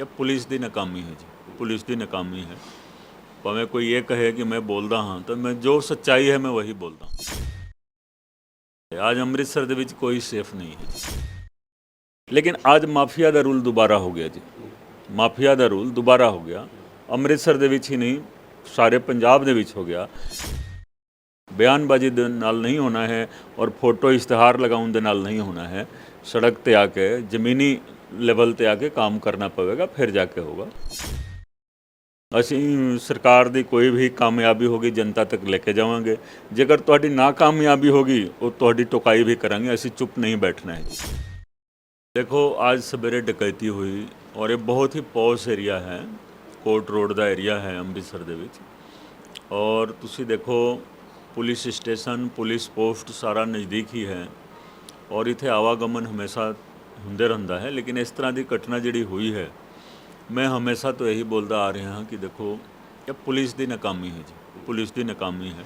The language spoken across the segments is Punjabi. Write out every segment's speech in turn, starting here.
ਇਹ ਪੁਲਿਸ ਦੀ ਨਾਕਾਮੀ ਹੈ ਜੀ ਪੁਲਿਸ ਦੀ ਨਾਕਾਮੀ ਹੈ ਭਾਵੇਂ ਕੋਈ ਇਹ ਕਹੇ ਕਿ ਮੈਂ ਬੋਲਦਾ ਹਾਂ ਤਾਂ ਮੈਂ ਜੋ ਸੱਚਾਈ ਹੈ ਮੈਂ ਵਹੀ ਬੋਲਦਾ ਹਾਂ ਅੱਜ ਅੰਮ੍ਰਿਤਸਰ ਦੇ ਵਿੱਚ ਕੋਈ ਸੇਫ ਨਹੀਂ ਹੈ ਜੀ ਲੇਕਿਨ ਅੱਜ ਮਾਫੀਆ ਦਾ ਰੂਲ ਦੁਬਾਰਾ ਹੋ ਗਿਆ ਜੀ ਮਾਫੀਆ ਦਾ ਰੂਲ ਦੁਬਾਰਾ ਹੋ ਗਿਆ ਅੰਮ੍ਰਿਤਸਰ ਦੇ ਵਿੱਚ ਹੀ ਨਹੀਂ ਸਾਰੇ ਪੰਜਾਬ ਦੇ ਵਿੱਚ ਹੋ ਗਿਆ ਬਿਆਨਬਾਜ਼ੀ ਦੇ ਨਾਲ ਨਹੀਂ ਹੋਣਾ ਹੈ ਔਰ ਫੋਟੋ ਇਸ਼ਤਿਹਾਰ ਲਗਾਉਣ ਦੇ ਨਾਲ ਨਹੀਂ ਹੋਣਾ ਹੈ ਸੜਕ ਤੇ ਆ ਕੇ ਜ਼ਮੀਨੀ ਲੈਵਲ ਤੇ ਆ ਕੇ ਕੰਮ ਕਰਨਾ ਪਵੇਗਾ, ਫਿਰ ਜਾ ਕੇ ਹੋਗਾ ਅਸੀਂ ਸਰਕਾਰ ਦੀ ਕੋਈ ਵੀ ਕਾਮਯਾਬੀ ਹੋਗੀ, ਜਨਤਾ ਤੱਕ ਲੈ ਕੇ ਜਾਵਾਂਗੇ। ਜੇਕਰ ਤੁਹਾਡੀ ਨਾਕਾਮਯਾਬੀ ਹੋਗੀ, ਉਹ ਤੁਹਾਡੀ ਟੋਕਾਈ ਵੀ ਕਰਾਂਗੇ, ਅਸੀਂ ਚੁੱਪ ਨਹੀਂ ਬੈਠਣਾ ਹੈ। ਦੇਖੋ, ਅੱਜ ਸਵੇਰੇ ਡਕੈਤੀ ਹੋਈ ਔਰ ਇਹ ਬਹੁਤ ਹੀ ਪੌਸ ਏਰੀਆ ਹੈ। ਕੋਟ ਰੋਡ ਦਾ ਏਰੀਆ ਹੈ ਅੰਮ੍ਰਿਤਸਰ ਦੇ ਵਿੱਚ। ਔਰ ਤੁਸੀਂ ਦੇਖੋ, ਪੁਲਿਸ ਸਟੇਸ਼ਨ, ਪੁਲਿਸ ਪੋਸਟ ਸਾਰਾ ਨਜ਼ਦੀਕ ਹੀ ਹੈ। ਔਰ ਇੱਥੇ ਆਵਾਗਮਨ ਹਮੇਸ਼ਾ ਹੁੰਦੇ ਰਹਿੰਦਾ ਹੈ, ਲੇਕਿਨ ਇਸ ਤਰ੍ਹਾਂ ਦੀ ਘਟਨਾ ਜਿਹੜੀ ਹੋਈ ਹੈ, ਮੈਂ ਹਮੇਸ਼ਾ ਤੋਂ ਇਹੀ ਬੋਲਦਾ ਆ ਰਿਹਾ ਹਾਂ ਕਿ ਦੇਖੋ, ਇਹ ਪੁਲਿਸ ਦੀ ਨਾਕਾਮੀ ਹੈ ਜੀ, ਪੁਲਿਸ ਦੀ ਨਾਕਾਮੀ ਹੈ।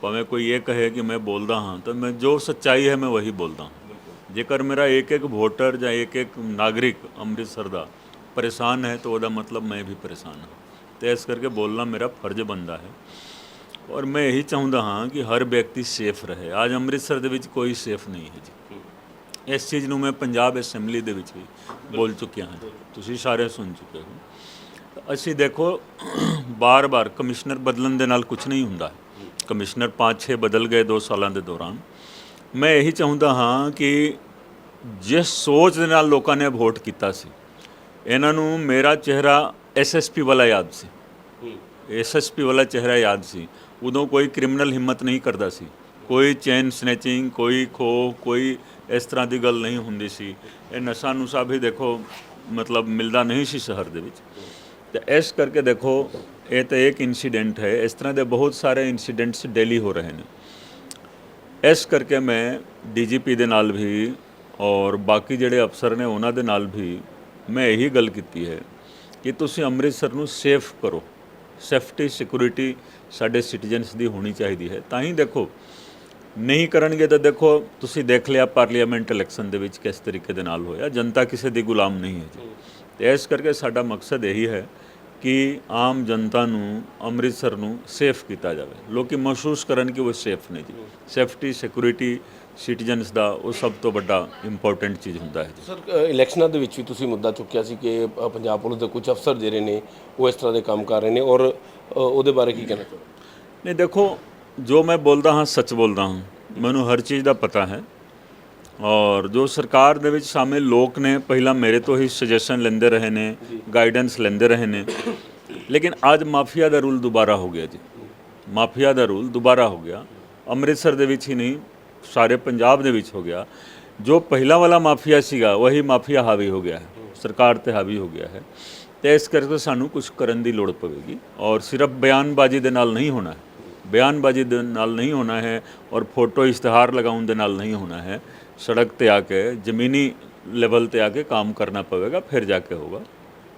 ਭਾਵੇਂ ਕੋਈ ਇਹ ਕਹੇ ਕਿ ਮੈਂ ਬੋਲਦਾ ਹਾਂ, ਤਾਂ ਮੈਂ ਜੋ ਸੱਚਾਈ ਹੈ ਮੈਂ ਵਹੀ ਬੋਲਦਾ ਹਾਂ। ਜੇਕਰ ਮੇਰਾ ਇੱਕ ਇੱਕ ਵੋਟਰ ਜਾਂ ਇੱਕ ਇੱਕ ਨਾਗਰਿਕ ਅੰਮ੍ਰਿਤਸਰ ਦਾ ਪਰੇਸ਼ਾਨ ਹੈ, ਤਾਂ ਉਹਦਾ ਮਤਲਬ ਮੈਂ ਵੀ ਪਰੇਸ਼ਾਨ ਹਾਂ। ਤੇ ਇਸ ਕਰਕੇ ਬੋਲਣਾ ਮੇਰਾ ਫਰਜ਼ ਬਣਦਾ ਹੈ। ਔਰ ਮੈਂ ਇਹੀ ਚਾਹੁੰਦਾ ਹਾਂ ਕਿ ਹਰ ਵਿਅਕਤੀ ਸੇਫ ਰਹੇ। ਅੱਜ ਅੰਮ੍ਰਿਤਸਰ ਦੇ ਵਿੱਚ ਕੋਈ ਸੇਫ ਨਹੀਂ ਹੈ ਜੀ। ਇਸ ਚੀਜ਼ ਨੂੰ ਮੈਂ ਪੰਜਾਬ ਅਸੈਂਬਲੀ ਦੇ ਵਿੱਚ ਵੀ ਬੋਲ ਚੁੱਕਿਆ ਹਾਂ। ਤੁਸੀਂ ਸਾਰੇ ਸੁਣ ਚੁੱਕੇ ਹੋ। ਅਸੀਂ ਦੇਖੋ ਬਾਰ-ਬਾਰ ਕਮਿਸ਼ਨਰ ਬਦਲਣ ਦੇ ਨਾਲ ਕੁਝ ਨਹੀਂ ਹੁੰਦਾ। ਕਮਿਸ਼ਨਰ 5-6 ਬਦਲ ਗਏ 2 ਸਾਲਾਂ ਦੇ ਦੌਰਾਨ। ਮੈਂ ਇਹੀ ਚਾਹੁੰਦਾ ਹਾਂ ਕਿ ਜਿਸ ਸੋਚ ਦੇ ਨਾਲ ਲੋਕਾਂ ਨੇ ਵੋਟ ਕੀਤਾ ਸੀ ਇਹਨਾਂ ਨੂੰ ਮੇਰਾ ਚਿਹਰਾ ਐਸਐਸਪੀ ਵਾਲਾ ਯਾਦ ਸੀ। ਐਸਐਸਪੀ ਵਾਲਾ ਚਿਹਰਾ ਯਾਦ ਸੀ। ਉਦੋਂ ਕੋਈ ਕ੍ਰਿਮੀਨਲ ਹਿੰਮਤ ਨਹੀਂ ਕਰਦਾ ਸੀ। ਕੋਈ ਚੇਨ ਸਨੈਚਿੰਗ ਕੋਈ ਖੋ ਕੋਈ ਇਸ ਤਰ੍ਹਾਂ ਦੀ ਗੱਲ ਨਹੀਂ ਹੁੰਦੀ ਸੀ। ਇਹ ਨਸ਼ਾ ਨੁਸ਼ਾ ਵੀ ਦੇਖੋ, ਮਤਲਬ ਮਿਲਦਾ ਨਹੀਂ ਸੀ ਸ਼ਹਿਰ ਦੇ ਵਿੱਚ। ਤੇ ਇਸ ਕਰਕੇ ਦੇਖੋ, ਇਹ ਤਾਂ ਇੱਕ ਇਨਸੀਡੈਂਟ ਹੈ। ਇਸ ਤਰ੍ਹਾਂ ਦੇ ਬਹੁਤ ਸਾਰੇ ਇਨਸੀਡੈਂਟਸ ਡੇਲੀ ਹੋ ਰਹੇ ਨੇ। ਇਸ ਕਰਕੇ ਮੈਂ ਡੀਜੀਪੀ ਦੇ ਨਾਲ ਵੀ ਔਰ ਬਾਕੀ ਜਿਹੜੇ ਅਫਸਰ ਨੇ ਉਹਨਾਂ ਦੇ ਨਾਲ ਵੀ ਮੈਂ ਇਹੀ ਗੱਲ ਕੀਤੀ ਹੈ ਕਿ ਤੁਸੀਂ ਅੰਮ੍ਰਿਤਸਰ ਨੂੰ ਸੇਫ ਕਰੋ। ਸੇਫਟੀ ਸਿਕਿਉਰਿਟੀ ਸਾਡੇ ਸਿਟੀਜ਼ਨਸ ਦੀ ਹੋਣੀ ਚਾਹੀਦੀ ਹੈ। ਤਾਂ ਹੀ ਦੇਖੋ ਨਹੀਂ ਕਰਨਗੇ ਤਾਂ ਦੇਖੋ ਤੁਸੀਂ ਦੇਖ ਲਿਆ ਪਾਰਲੀਮੈਂਟ ਇਲੈਕਸ਼ਨ ਦੇ ਵਿੱਚ ਕਿਸ ਤਰੀਕੇ ਦੇ ਨਾਲ ਹੋਇਆ। ਜਨਤਾ ਕਿਸੇ ਦੀ ਗੁਲਾਮ ਨਹੀਂ ਹੈ ਜੀ। ਤੇ ਇਸ ਕਰਕੇ ਸਾਡਾ ਮਕਸਦ ਇਹੀ ਹੈ ਕਿ ਆਮ ਜਨਤਾ ਨੂੰ ਅੰਮ੍ਰਿਤਸਰ ਨੂੰ ਸੇਫ ਕੀਤਾ ਜਾਵੇ। ਲੋਕੀ ਮਹਿਸੂਸ ਕਰਨ ਕਿ ਉਹ ਸੇਫ ਨੇ ਜੀ। ਸੇਫਟੀ ਸਿਕਿਉਰਿਟੀ ਸਿਟੀਜ਼ਨਸ ਦਾ ਉਹ ਸਭ ਤੋਂ ਵੱਡਾ ਇੰਪੋਰਟੈਂਟ ਚੀਜ਼ ਹੁੰਦਾ ਹੈ ਜੀ। ਸਰ ਇਲੈਕਸ਼ਨਾਂ ਦੇ ਵਿੱਚ ਵੀ ਤੁਸੀਂ ਮੁੱਦਾ ਚੁੱਕਿਆ ਸੀ ਕਿ ਪੰਜਾਬ ਪੁਲਿਸ ਦੇ ਕੁਝ ਅਫਸਰ ਜਿਹੜੇ ਨੇ ਉਹ ਇਸ ਤਰ੍ਹਾਂ ਦੇ ਕੰਮ ਕਰ ਰਹੇ ਨੇ ਔਰ ਉਹਦੇ ਬਾਰੇ ਕੀ ਕਹਿਣਾ ਚਾਹੋਗੇ? ਨਹੀਂ ਦੇਖੋ ਜੋ ਮੈਂ ਬੋਲਦਾ ਹਾਂ ਸੱਚ ਬੋਲਦਾ ਹਾਂ। ਮੈਨੂੰ ਹਰ ਚੀਜ਼ ਦਾ ਪਤਾ ਹੈ। ਔਰ ਜੋ ਸਰਕਾਰ ਦੇ ਵਿੱਚ ਸ਼ਾਮਿਲ ਲੋਕ ਨੇ ਪਹਿਲਾਂ ਮੇਰੇ ਤੋਂ ਹੀ ਸੁਜੈਸ਼ਨ ਲੈਂਦੇ ਰਹੇ ਨੇ ਗਾਈਡੈਂਸ ਲੈਂਦੇ ਰਹੇ ਨੇ। ਲੇਕਿਨ ਅੱਜ ਮਾਫੀਆ ਦਾ ਰੂਲ ਦੁਬਾਰਾ ਹੋ ਗਿਆ ਜੀ। ਮਾਫੀਆ ਦਾ ਰੂਲ ਦੁਬਾਰਾ ਹੋ ਗਿਆ। ਅੰਮ੍ਰਿਤਸਰ ਦੇ ਵਿੱਚ ਹੀ ਨਹੀਂ ਸਾਰੇ ਪੰਜਾਬ ਦੇ ਵਿੱਚ ਹੋ ਗਿਆ। ਜੋ ਪਹਿਲਾ ਵਾਲਾ ਮਾਫੀਆ ਸੀਗਾ ਵਹੀ ਮਾਫੀਆ ਹਾਵੀ ਹੋ ਗਿਆ ਹੈ। ਸਰਕਾਰ ਤੇ ਹਾਵੀ ਹੋ ਗਿਆ ਹੈ। ਤੇ ਇਸ ਕਰਕੇ ਸਾਨੂੰ ਕੁਝ ਕਰਨ ਦੀ ਲੋੜ ਪਵੇਗੀ। ਔਰ ਸਿਰਫ ਬਿਆਨਬਾਜ਼ੀ ਦੇ ਨਾਲ ਨਹੀਂ ਹੋਣਾ ਬਿਆਨਬਾਜ਼ੀ ਦੇ ਨਾਲ ਨਹੀਂ ਹੋਣਾ ਹੈ ਔਰ ਫੋਟੋ ਇਸ਼ਤਿਹਾਰ ਲਗਾਉਣ ਦੇ ਨਾਲ ਨਹੀਂ ਹੋਣਾ ਹੈ ਸੜਕ ਤੇ ਆ ਕੇ ਜ਼ਮੀਨੀ ਲੈਵਲ ਤੇ ਆ ਕੇ ਕੰਮ ਕਰਨਾ ਪਵੇਗਾ ਫਿਰ ਜਾ ਕੇ ਹੋਗਾ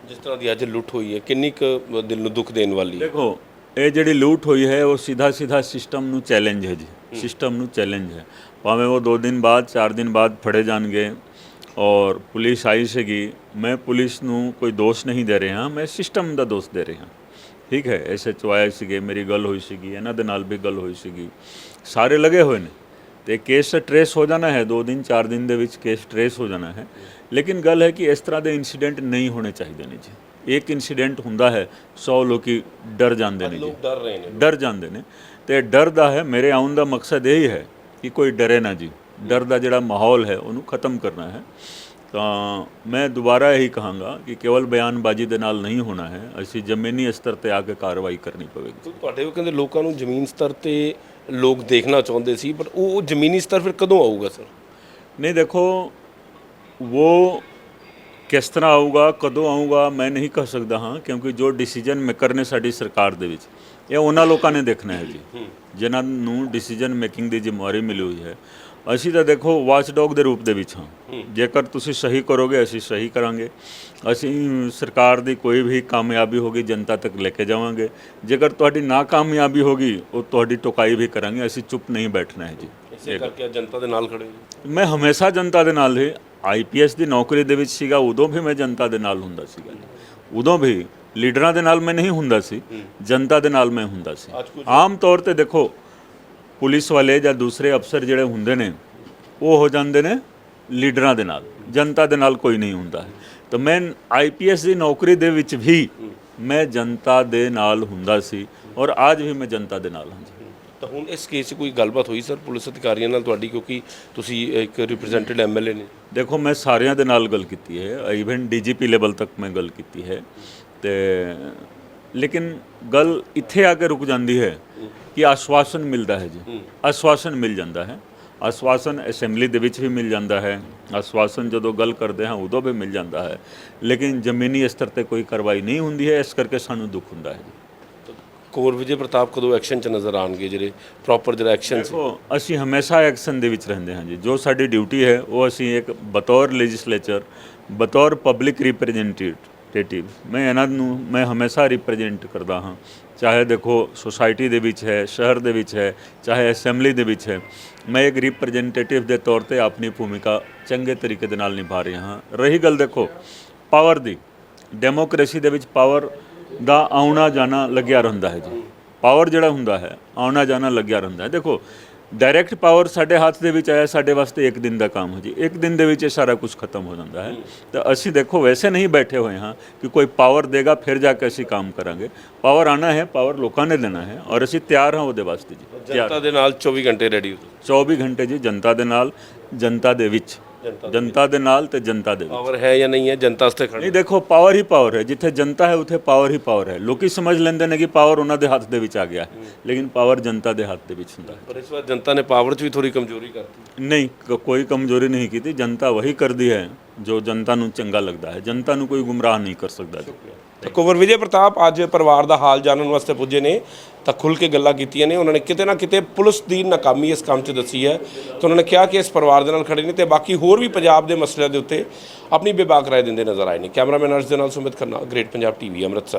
ਜਿਸ ਤਰ੍ਹਾਂ ਦੀ ਅੱਜ ਲੁੱਟ ਹੋਈ ਹੈ ਕਿੰਨੀ ਕੁ ਦਿਲ ਨੂੰ ਦੁੱਖ ਦੇਣ ਵਾਲੀ ਹੈ? ਦੇਖੋ ਇਹ ਜਿਹੜੀ ਲੂਟ ਹੋਈ ਹੈ ਉਹ ਸਿੱਧਾ ਸਿੱਧਾ ਸਿਸਟਮ ਨੂੰ ਚੈਲੰਜ ਹੈ ਜੀ। ਸਿਸਟਮ ਨੂੰ ਚੈਲੰਜ ਹੈ। ਭਾਵੇਂ ਉਹ 2 ਦਿਨ ਬਾਅਦ 4 ਦਿਨ ਬਾਅਦ ਫੜੇ ਜਾਣਗੇ ਔਰ ਪੁਲਿਸ ਆਈ ਸੀਗੀ ਮੈਂ ਪੁਲਿਸ ਨੂੰ ਕੋਈ ਦੋਸ਼ ਨਹੀਂ ਦੇ ਰਿਹਾ ਮੈਂ ਸਿਸਟਮ ਦਾ ਦੋਸ਼ ਦੇ ਰਿਹਾ। ਠੀਕ ਹੈ ਐਸਐਚਓ ਆਏ ਸੀਗੇ ਮੇਰੀ ਗੱਲ ਹੋਈ ਸੀਗੀ ਇਹਨਾਂ ਦੇ ਨਾਲ ਵੀ ਗੱਲ ਹੋਈ ਸੀਗੀ। ਸਾਰੇ ਲੱਗੇ ਹੋਏ ਨੇ ਤੇ ਕੇਸ ਟਰੇਸ ਹੋ ਜਾਣਾ ਹੈ 2 ਦਿਨ 4 ਦਿਨ ਦੇ ਵਿੱਚ ਕੇਸ ਟਰੇਸ ਹੋ ਜਾਣਾ ਹੈ। ਲੇਕਿਨ ਗੱਲ ਹੈ ਕਿ ਇਸ ਤਰ੍ਹਾਂ ਦੇ ਇਨਸੀਡੈਂਟ ਨਹੀਂ ਹੋਣੇ ਚਾਹੀਦੇ ਨੇ ਜੀ। ਇੱਕ ਇਨਸੀਡੈਂਟ ਹੁੰਦਾ ਹੈ 100 ਲੋਕੀ ਡਰ ਜਾਂਦੇ ਨੇ ਜੀ। ਲੋਕ ਡਰ ਰਹੇ ਨੇ। ਡਰ ਜਾਂਦੇ ਨੇ। ਤੇ ਡਰ ਦਾ ਹੈ ਮੇਰੇ ਆਉਣ ਦਾ ਮਕਸਦ ਇਹ ਹੀ ਹੈ ਕਿ ਕੋਈ ਡਰੇ ਨਾ ਜੀ। ਡਰ ਦਾ ਜਿਹੜਾ ਮਾਹੌਲ ਹੈ ਉਹਨੂੰ ਖਤਮ ਕਰਨਾ ਹੈ। ਤਾਂ ਮੈਂ ਦੁਬਾਰਾ ਇਹੀ ਕਹਾਂਗਾ ਕਿ ਕੇਵਲ ਬਿਆਨਬਾਜ਼ੀ ਦੇ ਨਾਲ ਨਹੀਂ ਹੋਣਾ ਹੈ। ਅਸੀਂ ਜ਼ਮੀਨੀ ਸਤਰ ਤੇ ਆ ਕੇ ਕਾਰਵਾਈ ਕਰਨੀ ਪਵੇਗੀ। ਤੁਹਾਡੇ ਉਹ ਕਹਿੰਦੇ ਲੋਕਾਂ ਨੂੰ ਜ਼ਮੀਨ ਸਤਰ ਤੇ ਲੋਕ ਦੇਖਣਾ ਚਾਹੁੰਦੇ ਸੀ ਉਹ ਉਹ ਜ਼ਮੀਨੀ ਸਤਰ ਫਿਰ ਕਦੋਂ ਆਊਗਾ ਸਰ? ਨਹੀਂ ਦੇਖੋ ਉਹ ਕਿਸ ਤਰ੍ਹਾਂ ਆਊਗਾ ਕਦੋਂ ਆਊਗਾ ਮੈਂ ਨਹੀਂ ਕਹਿ ਸਕਦਾ ਹਾਂ ਕਿਉਂਕਿ ਜੋ ਡਿਸੀਜਨ ਮੇਕਰ ਨੇ ਸਾਡੀ ਸਰਕਾਰ ਦੇ ਵਿੱਚ ਇਹ ਉਹਨਾਂ ਲੋਕਾਂ ਨੇ ਦੇਖਣਾ ਹੈ ਜੀ। ਜਿਨ੍ਹਾਂ ਨੂੰ ਡਿਸੀਜਨ ਮੇਕਿੰਗ ਦੀ ਜ਼ਿੰਮੇਵਾਰੀ ਮਿਲੀ ਹੋਈ ਹੈ। ਅਸੀਂ ਤਾਂ ਦੇਖੋ ਵਾਚਡੌਗ ਦੇ ਰੂਪ ਦੇ ਵਿੱਚ ਹਾਂ। ਜੇਕਰ ਤੁਸੀਂ ਸਹੀ ਕਰੋਗੇ ਅਸੀਂ ਸਹੀ ਕਰਾਂਗੇ। ਅਸੀਂ ਸਰਕਾਰ ਦੀ ਕੋਈ ਵੀ ਕਾਮਯਾਬੀ ਹੋਗੀ ਜਨਤਾ ਤੱਕ ਲੈ ਕੇ ਜਾਵਾਂਗੇ। ਜੇਕਰ ਤੁਹਾਡੀ ਨਾਕਾਮਯਾਬੀ ਹੋਗੀ ਉਹ ਤੁਹਾਡੀ ਟੋਕਾਈ ਵੀ ਕਰਾਂਗੇ। ਅਸੀਂ ਚੁੱਪ ਨਹੀਂ ਬੈਠਣਾ ਹੈ ਜੀ। ਇਸੇ ਕਰਕੇ ਜਨਤਾ ਦੇ ਨਾਲ ਖੜੇ ਹੋ ਮੈਂ ਹਮੇਸ਼ਾ ਜਨਤਾ ਦੇ ਨਾਲ ਹੀ ਆਈਪੀਐਸ ਦੀ ਨੌਕਰੀ ਦੇ ਵਿੱਚ ਸੀਗਾ ਉਦੋਂ ਵੀ ਮੈਂ ਜਨਤਾ ਦੇ ਨਾਲ ਹੁੰਦਾ ਸੀਗਾ। ਉਦੋਂ ਵੀ ਲੀਡਰਾਂ ਦੇ ਨਾਲ ਮੈਂ ਨਹੀਂ ਹੁੰਦਾ ਸੀ ਜਨਤਾ ਦੇ ਨਾਲ ਮੈਂ ਹੁੰਦਾ ਸੀ। ਆਮ ਤੌਰ ਤੇ ਦੇਖੋ ਪੁਲਿਸ ਵਾਲੇ ਜਾਂ ਦੂਸਰੇ ਅਫਸਰ ਜਿਹੜੇ ਹੁੰਦੇ ਨੇ ਉਹ ਹੋ ਜਾਂਦੇ ਨੇ ਲੀਡਰਾਂ ਦੇ ਨਾਲ। ਜਨਤਾ ਦੇ ਨਾਲ ਕੋਈ ਨਹੀਂ ਹੁੰਦਾ। ਤਾਂ ਮੈਂ ਆਈਪੀਐਸ ਦੀ ਨੌਕਰੀ ਦੇ ਵਿੱਚ ਵੀ ਮੈਂ ਜਨਤਾ ਦੇ ਨਾਲ ਹੁੰਦਾ ਸੀ ਔਰ ਅੱਜ ਵੀ ਮੈਂ ਜਨਤਾ ਦੇ ਨਾਲ ਹਾਂ ਤਾਂ ਹੁਣ ਇਸ ਕੇਸ 'ਚ ਕੋਈ ਗੱਲਬਾਤ ਹੋਈ ਸਰ ਪੁਲਿਸ ਅਧਿਕਾਰੀਆਂ ਨਾਲ ਤੁਹਾਡੀ? ਕਿਉਂਕਿ ਤੁਸੀਂ ਇੱਕ ਰਿਪਰੈਜ਼ੈਂਟਡ ਐਮਐਲਏ ਨੇ। ਦੇਖੋ ਮੈਂ ਸਾਰਿਆਂ ਦੇ ਨਾਲ ਗੱਲ ਕੀਤੀ ਹੈ। ਇਵਨ ਡੀਜੀਪੀ ਲੈਵਲ ਤੱਕ ਮੈਂ ਗੱਲ ਕੀਤੀ ਹੈ। ਤੇ ਲੇਕਿਨ ਗੱਲ ਇੱਥੇ ਆ ਕੇ ਰੁਕ ਜਾਂਦੀ ਹੈ ਕਿ ਆਸ਼ਵਾਸਨ ਮਿਲਦਾ ਹੈ ਜੀ। ਆਸ਼ਵਾਸਨ ਮਿਲ ਜਾਂਦਾ ਹੈ। ਆਸ਼ਵਾਸਨ ਅਸੈਂਬਲੀ ਦੇ ਵਿੱਚ ਵੀ ਮਿਲ ਜਾਂਦਾ ਹੈ। ਆਸ਼ਵਾਸਨ ਜਦੋਂ ਗੱਲ ਕਰਦੇ ਹਾਂ ਉਦੋਂ ਵੀ ਮਿਲ ਜਾਂਦਾ ਹੈ। ਲੇਕਿਨ ਜ਼ਮੀਨੀ ਸਤਰ ਤੇ ਕੋਈ ਕਾਰਵਾਈ ਨਹੀਂ ਹੁੰਦੀ ਹੈ ਇਸ ਕਰਕੇ ਸਾਨੂੰ ਦੁੱਖ ਹੁੰਦਾ ਹੈ ਜੀ। ਕੋਰ ਵਿਜੇ ਪ੍ਰਤਾਪ ਕਦੋਂ ਐਕਸ਼ਨ 'ਚ ਨਜ਼ਰ ਆਣਗੇ ਜਿਹੜੇ ਪ੍ਰੋਪਰ ਜਿਹੜਾ ਐਕਸ਼ਨ ਸੀ? ਅਸੀਂ ਹਮੇਸ਼ਾ ਐਕਸ਼ਨ ਦੇ ਵਿੱਚ ਰਹਿੰਦੇ ਹਾਂ ਜੀ। ਜੋ ਸਾਡੀ ਡਿਊਟੀ ਹੈ ਉਹ ਅਸੀਂ ਇੱਕ ਬਤੌਰ ਲੈਜਿਸਲੇਚਰ ਬਤੌਰ ਪਬਲਿਕ ਰਿਪਰੈਜ਼ੈਂਟੇਟਿਵ ਮੈਂ ਇਹਨਾਂ ਨੂੰ ਮੈਂ ਹਮੇਸ਼ਾ ਰਿਪਰੈਜ਼ੈਂਟ ਕਰਦਾ ਹਾਂ। ਚਾਹੇ ਦੇਖੋ ਸੋਸਾਇਟੀ ਦੇ ਵਿੱਚ ਹੈ ਸ਼ਹਿਰ ਦੇ ਵਿੱਚ ਹੈ ਚਾਹੇ ਅਸੈਂਬਲੀ ਦੇ ਵਿੱਚ ਹੈ ਮੈਂ ਇੱਕ ਰਿਪਰੈਜ਼ੈਂਟੇਟਿਵ ਦੇ ਤੌਰ ਤੇ ਆਪਣੀ ਭੂਮਿਕਾ ਚੰਗੇ ਤਰੀਕੇ ਦੇ ਨਾਲ ਨਿਭਾ ਰਿਹਾ ਹਾਂ ਰਹੀ ਗੱਲ ਦੇਖੋ ਪਾਵਰ ਦੀ ਡੈਮੋਕ੍ਰੇਸੀ ਦੇ ਵਿੱਚ ਪਾਵਰ ਦਾ ਆਉਣਾ ਜਾਣਾ ਲੱਗਿਆ ਰਹਿੰਦਾ ਹੈ ਜੀ ਪਾਵਰ ਜਿਹੜਾ ਹੁੰਦਾ ਹੈ ਆਉਣਾ ਜਾਣਾ ਲੱਗਿਆ ਰਹਿੰਦਾ ਹੈ ਦੇਖੋ ਡਾਇਰੈਕਟ ਪਾਵਰ ਸਾਡੇ ਹੱਥ ਦੇ ਵਿੱਚ ਆਇਆ ਸਾਡੇ ਵਾਸਤੇ ਇੱਕ ਦਿਨ ਦਾ ਕੰਮ ਹੈ ਜੀ। ਇੱਕ ਦਿਨ ਦੇ ਵਿੱਚ ਇਹ ਸਾਰਾ ਕੁਝ ਖਤਮ ਹੋ ਜਾਂਦਾ ਹੈ। ਤਾਂ ਅਸੀਂ ਦੇਖੋ ਵੈਸੇ ਨਹੀਂ ਬੈਠੇ ਹੋਏ ਹਾਂ ਕਿ ਕੋਈ ਪਾਵਰ ਦੇਗਾ ਫਿਰ ਜਾ ਕੇ ਅਸੀਂ ਕੰਮ ਕਰਾਂਗੇ। ਪਾਵਰ ਆਣਾ ਹੈ ਪਾਵਰ ਲੋਕਾਂ ਨੇ ਦੇਣਾ ਹੈ ਔਰ ਅਸੀਂ ਤਿਆਰ ਹਾਂ ਉਹਦੇ ਵਾਸਤੇ ਜੀ। ਜਨਤਾ ਦੇ ਨਾਲ 24 ਘੰਟੇ ਰੈਡੀ 24 ਘੰਟੇ ਜੀ ਜਨਤਾ ਦੇ ਨਾਲ ਜਨਤਾ ਦੇ ਵਿੱਚ। ਜਨਤਾ ਦੇ ਨਾਲ ਤੇ ਜਨਤਾ ਦੇ ਵਿੱਚ। ਪਾਵਰ ਹੈ ਜਾਂ ਨਹੀਂ ਹੈ ਜਨਤਾ ਵਾਸਤੇ ਖੜੇ ਨਹੀਂ ਦੇਖੋ ਪਾਵਰ ਹੀ ਪਾਵਰ ਹੈ। ਜਿੱਥੇ ਜਨਤਾ ਹੈ ਉੱਥੇ ਪਾਵਰ ਹੀ ਪਾਵਰ ਹੈ। ਲੋਕੀ ਸਮਝ ਲੈਂਦੇ ਨੇ ਕਿ ਪਾਵਰ ਉਹਨਾਂ ਦੇ ਹੱਥ ਦੇ ਵਿੱਚ ਆ ਗਿਆ ਹੈ। ਲੇਕਿਨ ਪਾਵਰ ਜਨਤਾ ਦੇ ਹੱਥ ਦੇ ਵਿੱਚ ਹੁੰਦਾ ਹੈ। ਪਰ ਇਸ ਵਾਰ ਜਨਤਾ ਨੇ ਪਾਵਰ 'ਚ ਵੀ ਥੋੜੀ ਕਮਜ਼ੋਰੀ ਕਰਤੀ। ਨਹੀਂ ਕ- ਕੋਈ ਕਮਜ਼ੋਰੀ ਨਹੀਂ ਕੀਤੀ। ਜਨਤਾ ਵਹੀ ਕਰਦੀ ਹੈ ਜੋ ਜਨਤਾ ਨੂੰ ਚੰਗਾ ਲੱਗਦਾ ਹੈ। ਜਨਤਾ ਨੂੰ ਕੋਈ ਗੁੰਮਰਾਹ ਨਹੀਂ ਕਰ ਸਕਦਾ। ਜੀ ਤਾਂ ਕੁੰਵਰ ਵਿਜੇ ਪ੍ਰਤਾਪ ਅੱਜ ਪਰਿਵਾਰ ਦਾ ਹਾਲ ਜਾਣਨ ਵਾਸਤੇ ਪੁੱਜੇ ਨੇ, ਤਾਂ ਖੁੱਲ ਕੇ ਗੱਲਾਂ ਕੀਤੀਆਂ ਨੇ। ਉਹਨਾਂ ਨੇ ਕਿਤੇ ਨਾ ਕਿਤੇ ਪੁਲਿਸ ਦੀ ਨਾਕਾਮੀ ਇਸ ਕੰਮ 'ਚ ਦੱਸੀ ਹੈ। ਤਾਂ ਉਹਨਾਂ ਨੇ ਕਿਹਾ ਕਿ ਇਸ ਪਰਿਵਾਰ ਦੇ ਨਾਲ ਖੜੇ ਨੇ ਤੇ ਬਾਕੀ ਹੋਰ ਵੀ ਪੰਜਾਬ ਦੇ ਮਸਲਿਆਂ ਦੇ ਉੱਤੇ ਆਪਣੀ ਬੇਬਾਕ ਰਾਏ ਦਿੰਦੇ ਨਜ਼ਰ ਆਏ ਨੇ। ਕੈਮਰਾਮੈਨ ਅਰਸ਼ ਦੇ ਨਾਲ ਸੁਮਿਤ ਖੰਨਾ, ਗ੍ਰੇਟ ਪੰਜਾਬ ਟੀਵੀ, ਅੰਮ੍ਰਿਤਸਰ।